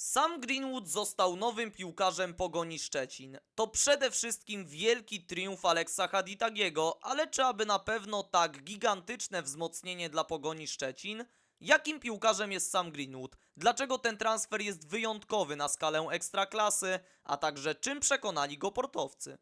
Sam Greenwood został nowym piłkarzem Pogoni Szczecin. To przede wszystkim wielki triumf Aleksa Haditagiego, ale czy aby na pewno tak gigantyczne wzmocnienie dla Pogoni Szczecin? Jakim piłkarzem jest sam Greenwood? Dlaczego ten transfer jest wyjątkowy na skalę ekstraklasy? A także czym przekonali go portowcy?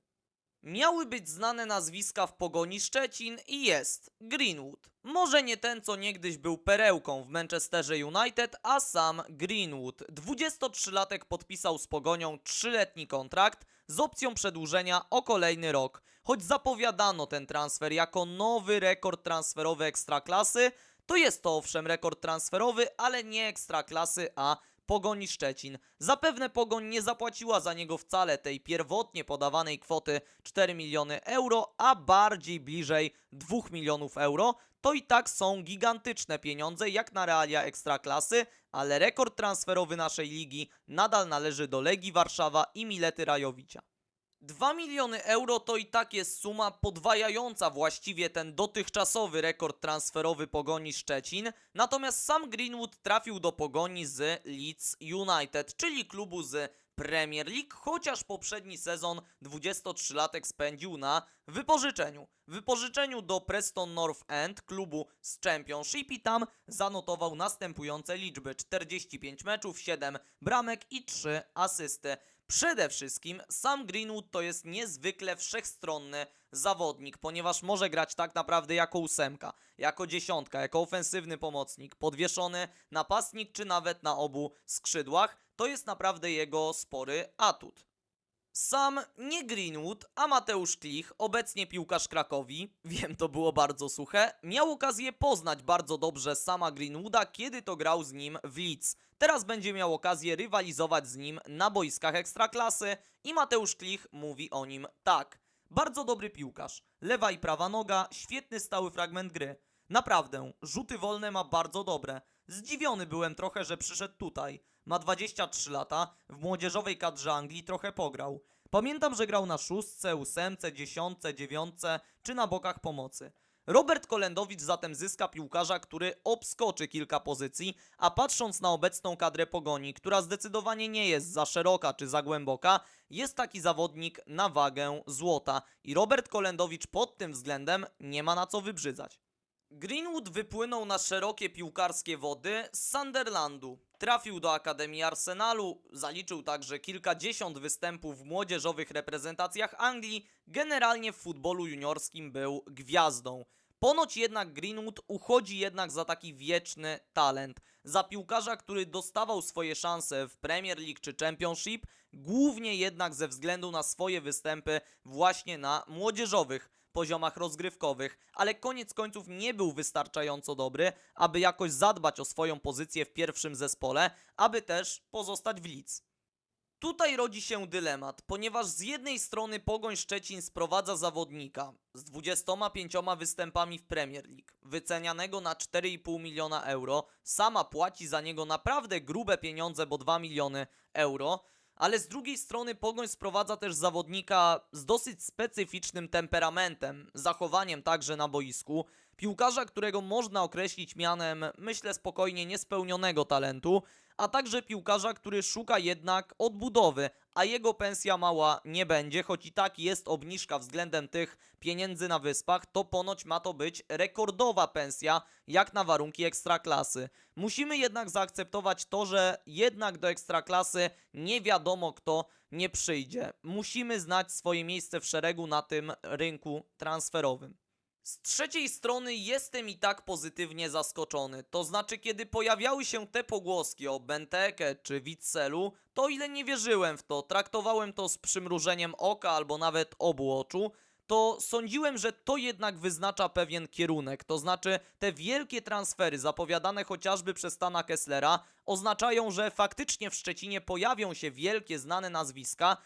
Miały być znane nazwiska w Pogoni Szczecin i jest Greenwood. Może nie ten, co niegdyś był perełką w Manchesterze United, a sam Greenwood. 23-latek podpisał z Pogonią 3-letni kontrakt z opcją przedłużenia o kolejny rok. Choć zapowiadano ten transfer jako nowy rekord transferowy Ekstraklasy, to jest to owszem rekord transferowy, ale nie Ekstraklasy, a Pogoni Szczecin. Zapewne Pogoń nie zapłaciła za niego wcale tej pierwotnie podawanej kwoty 4 miliony euro, a bardziej bliżej 2 milionów euro. To i tak są gigantyczne pieniądze jak na realia ekstraklasy, ale rekord transferowy naszej ligi nadal należy do Legii Warszawa i Milety Rajowicia. 2 miliony euro to i tak jest suma podwajająca właściwie ten dotychczasowy rekord transferowy Pogoni Szczecin, natomiast sam Greenwood trafił do Pogoni z Leeds United, czyli klubu z Premier League, chociaż poprzedni sezon 23-latek spędził na wypożyczeniu. Wypożyczeniu do Preston North End, klubu z Championship i tam zanotował następujące liczby: 45 meczów, 7 bramek i 3 asysty. Przede wszystkim sam Greenwood to jest niezwykle wszechstronny zawodnik, ponieważ może grać tak naprawdę jako ósemka, jako dziesiątka, jako ofensywny pomocnik, podwieszony napastnik czy nawet na obu skrzydłach. To jest naprawdę jego spory atut. Sam nie Greenwood, a Mateusz Klich, obecnie piłkarz Krakowi, wiem to było bardzo suche, miał okazję poznać bardzo dobrze sama Greenwooda, kiedy to grał z nim w Leeds. Teraz będzie miał okazję rywalizować z nim na boiskach ekstraklasy i Mateusz Klich mówi o nim tak. Bardzo dobry piłkarz, lewa i prawa noga, świetny stały fragment gry. Naprawdę, rzuty wolne ma bardzo dobre. Zdziwiony byłem trochę, że przyszedł tutaj. Ma 23 lata, w młodzieżowej kadrze Anglii trochę pograł. Pamiętam, że grał na szóstce, ósemce, dziesiątce, dziewiątce czy na bokach pomocy. Robert Kolendowicz zatem zyska piłkarza, który obskoczy kilka pozycji, a patrząc na obecną kadrę Pogoni, która zdecydowanie nie jest za szeroka czy za głęboka, jest taki zawodnik na wagę złota i Robert Kolendowicz pod tym względem nie ma na co wybrzydzać. Greenwood wypłynął na szerokie piłkarskie wody z Sunderlandu. Trafił do Akademii Arsenalu, zaliczył także kilkadziesiąt występów w młodzieżowych reprezentacjach Anglii, generalnie w futbolu juniorskim był gwiazdą. Ponoć jednak Greenwood uchodzi jednak za taki wieczny talent. Za piłkarza, który dostawał swoje szanse w Premier League czy Championship, głównie jednak ze względu na swoje występy właśnie na młodzieżowych poziomach rozgrywkowych, ale koniec końców nie był wystarczająco dobry, aby jakoś zadbać o swoją pozycję w pierwszym zespole, aby też pozostać w Leeds. Tutaj rodzi się dylemat, ponieważ z jednej strony Pogoń Szczecin sprowadza zawodnika z 25 występami w Premier League, wycenianego na 4,5 miliona euro, sama płaci za niego naprawdę grube pieniądze, bo 2 miliony euro, ale z drugiej strony Pogoń sprowadza też zawodnika z dosyć specyficznym temperamentem, zachowaniem także na boisku, piłkarza, którego można określić mianem, myślę, spokojnie niespełnionego talentu, a także piłkarza, który szuka jednak odbudowy, a jego pensja mała nie będzie, choć i tak jest obniżka względem tych pieniędzy na wyspach, to ponoć ma to być rekordowa pensja, jak na warunki ekstraklasy. Musimy jednak zaakceptować to, że jednak do ekstraklasy nie wiadomo kto nie przyjdzie. Musimy znać swoje miejsce w szeregu na tym rynku transferowym. Z trzeciej strony jestem i tak pozytywnie zaskoczony. To znaczy, kiedy pojawiały się te pogłoski o Benteke czy Witzelu, to ile nie wierzyłem w to, traktowałem to z przymrużeniem oka albo nawet obu oczu, to sądziłem, że to jednak wyznacza pewien kierunek. To znaczy, te wielkie transfery zapowiadane chociażby przez Stana Kesslera oznaczają, że faktycznie w Szczecinie pojawią się wielkie, znane nazwiska,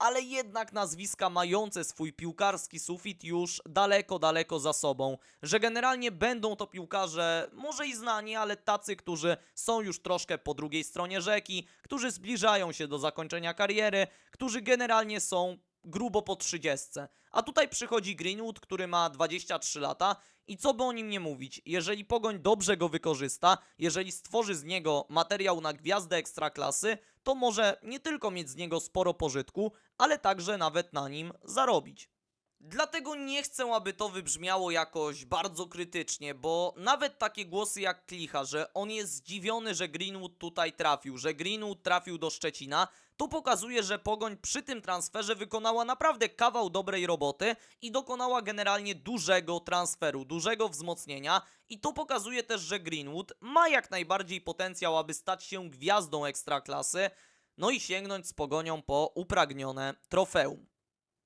ale jednak nazwiska mające swój piłkarski sufit już daleko, daleko za sobą. Że generalnie będą to piłkarze, może i znani, ale tacy, którzy są już troszkę po drugiej stronie rzeki, którzy zbliżają się do zakończenia kariery, którzy generalnie są grubo po 30. A tutaj przychodzi Greenwood, który ma 23 lata i co by o nim nie mówić, jeżeli Pogoń dobrze go wykorzysta, jeżeli stworzy z niego materiał na gwiazdę ekstraklasy, to może nie tylko mieć z niego sporo pożytku, ale także nawet na nim zarobić. Dlatego nie chcę, aby to wybrzmiało jakoś bardzo krytycznie, bo nawet takie głosy jak Klicha, że on jest zdziwiony, że Greenwood tutaj trafił, że Greenwood trafił do Szczecina, to pokazuje, że Pogoń przy tym transferze wykonała naprawdę kawał dobrej roboty i dokonała generalnie dużego transferu, dużego wzmocnienia i to pokazuje też, że Greenwood ma jak najbardziej potencjał, aby stać się gwiazdą ekstraklasy, no i sięgnąć z Pogonią po upragnione trofeum.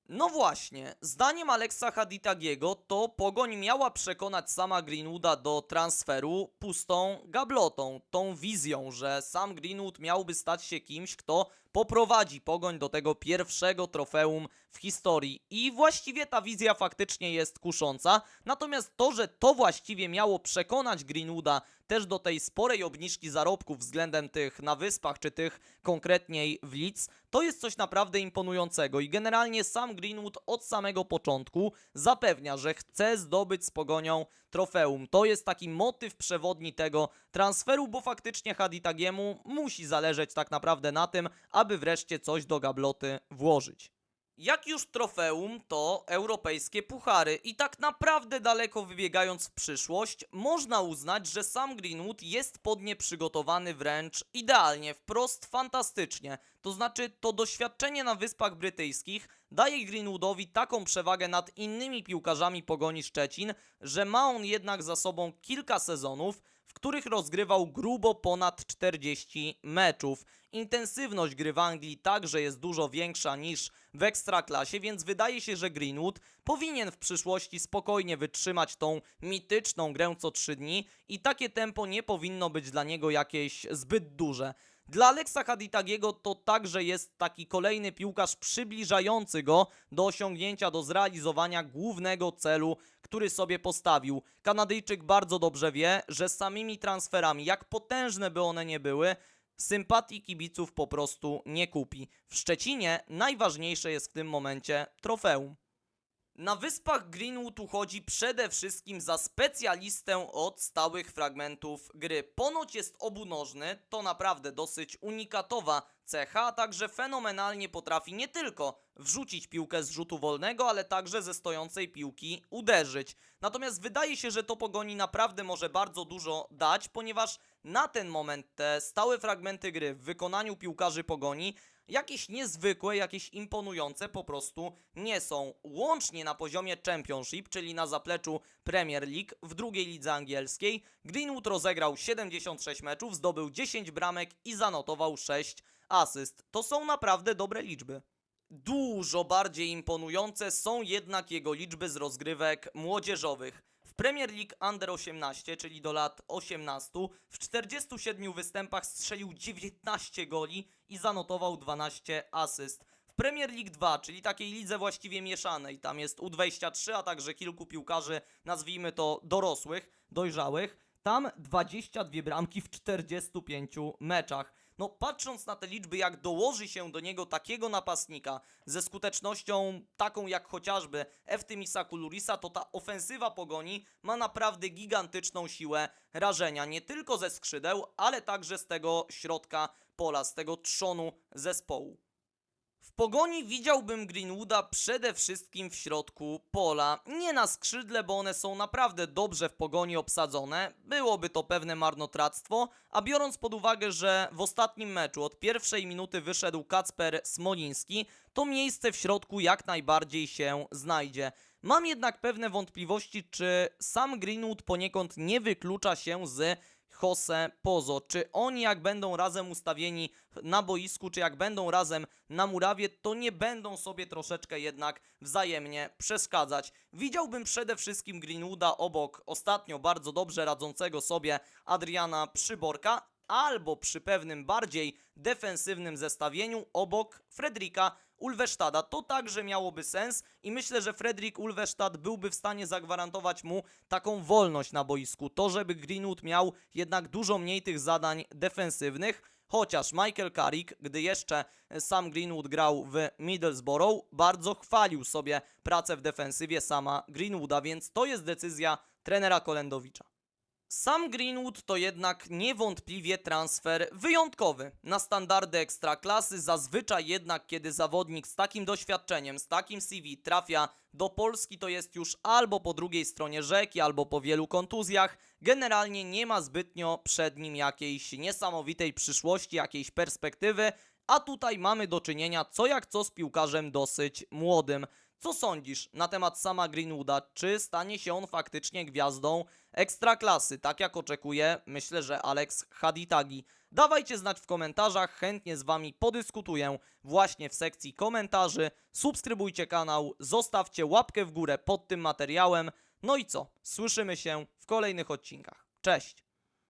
No właśnie, zdaniem Alexa Haditagiego to Pogoń miała przekonać sama Greenwooda do transferu pustą gablotą, tą wizją, że sam Greenwood miałby stać się kimś, kto poprowadzi Pogoń do tego pierwszego trofeum w historii. I właściwie ta wizja faktycznie jest kusząca, natomiast to, że to właściwie miało przekonać Greenwooda też do tej sporej obniżki zarobków względem tych na wyspach, czy tych konkretniej w Leeds, to jest coś naprawdę imponującego i generalnie sam Greenwood od samego początku zapewnia, że chce zdobyć z Pogonią trofeum. To jest taki motyw przewodni tego transferu, bo faktycznie Haditagiemu musi zależeć tak naprawdę na tym, aby wreszcie coś do gabloty włożyć. Jak już trofeum, to europejskie puchary. I tak naprawdę daleko wybiegając w przyszłość, można uznać, że sam Greenwood jest pod nie przygotowany wręcz idealnie, wprost fantastycznie. To znaczy, to doświadczenie na Wyspach Brytyjskich daje Greenwoodowi taką przewagę nad innymi piłkarzami Pogoni Szczecin, że ma on jednak za sobą kilka sezonów, w których rozgrywał grubo ponad 40 meczów. Intensywność gry w Anglii także jest dużo większa niż w ekstraklasie, więc wydaje się, że Greenwood powinien w przyszłości spokojnie wytrzymać tą mityczną grę co 3 dni i takie tempo nie powinno być dla niego jakieś zbyt duże. Dla Alexa Haditagiego to także jest taki kolejny piłkarz przybliżający go do osiągnięcia, do zrealizowania głównego celu, który sobie postawił. Kanadyjczyk bardzo dobrze wie, że samymi transferami, jak potężne by one nie były, sympatii kibiców po prostu nie kupi. W Szczecinie najważniejsze jest w tym momencie trofeum. Na wyspach Greenwood uchodzi przede wszystkim za specjalistę od stałych fragmentów gry. Ponoć jest obunożny, to naprawdę dosyć unikatowa cecha, a także fenomenalnie potrafi nie tylko wrzucić piłkę z rzutu wolnego, ale także ze stojącej piłki uderzyć. Natomiast wydaje się, że to pogoni naprawdę może bardzo dużo dać, ponieważ na ten moment te stałe fragmenty gry w wykonaniu piłkarzy pogoni jakieś niezwykłe, jakieś imponujące po prostu nie są. Łącznie na poziomie Championship, czyli na zapleczu Premier League w drugiej lidze angielskiej, Greenwood rozegrał 76 meczów, zdobył 10 bramek i zanotował 6 asyst. To są naprawdę dobre liczby. Dużo bardziej imponujące są jednak jego liczby z rozgrywek młodzieżowych. Premier League Under 18, czyli do lat 18, w 47 występach strzelił 19 goli i zanotował 12 asyst. W Premier League 2, czyli takiej lidze właściwie mieszanej, tam jest U23, a także kilku piłkarzy, nazwijmy to dorosłych, dojrzałych, tam 22 bramki w 45 meczach. No, patrząc na te liczby, jak dołoży się do niego takiego napastnika ze skutecznością taką jak chociażby Eftimisa Kulurisa, to ta ofensywa pogoni ma naprawdę gigantyczną siłę rażenia. Nie tylko ze skrzydeł, ale także z tego środka pola, z tego trzonu zespołu. W pogoni widziałbym Greenwooda przede wszystkim w środku pola. Nie na skrzydle, bo one są naprawdę dobrze w pogoni obsadzone. Byłoby to pewne marnotrawstwo, a biorąc pod uwagę, że w ostatnim meczu od pierwszej minuty wyszedł Kacper Smoliński, to miejsce w środku jak najbardziej się znajdzie. Mam jednak pewne wątpliwości, czy sam Greenwood poniekąd nie wyklucza się z Jose Pozo. Czy oni jak będą razem ustawieni na boisku, czy jak będą razem na murawie, to nie będą sobie troszeczkę jednak wzajemnie przeszkadzać. Widziałbym przede wszystkim Greenwooda obok ostatnio bardzo dobrze radzącego sobie Adriana Przyborka, albo przy pewnym bardziej defensywnym zestawieniu obok Fredrika Ulwesztada. To także miałoby sens i myślę, że Fredrik Ulwesztad byłby w stanie zagwarantować mu taką wolność na boisku. To, żeby Greenwood miał jednak dużo mniej tych zadań defensywnych. Chociaż Michael Carrick, gdy jeszcze sam Greenwood grał w Middlesbrough, bardzo chwalił sobie pracę w defensywie sama Greenwooda, więc to jest decyzja trenera Kolendowicza. Sam Greenwood to jednak niewątpliwie transfer wyjątkowy. Na standardy ekstraklasy zazwyczaj jednak kiedy zawodnik z takim doświadczeniem, z takim CV trafia do Polski to jest już albo po drugiej stronie rzeki, albo po wielu kontuzjach. Generalnie nie ma zbytnio przed nim jakiejś niesamowitej przyszłości, jakiejś perspektywy, a tutaj mamy do czynienia co jak co z piłkarzem dosyć młodym. Co sądzisz na temat sama Greenwooda? Czy stanie się on faktycznie gwiazdą ekstraklasy, tak jak oczekuje, myślę, że Alex Haditagi? Dawajcie znać w komentarzach, chętnie z Wami podyskutuję właśnie w sekcji komentarzy. Subskrybujcie kanał, zostawcie łapkę w górę pod tym materiałem. No i co? Słyszymy się w kolejnych odcinkach. Cześć!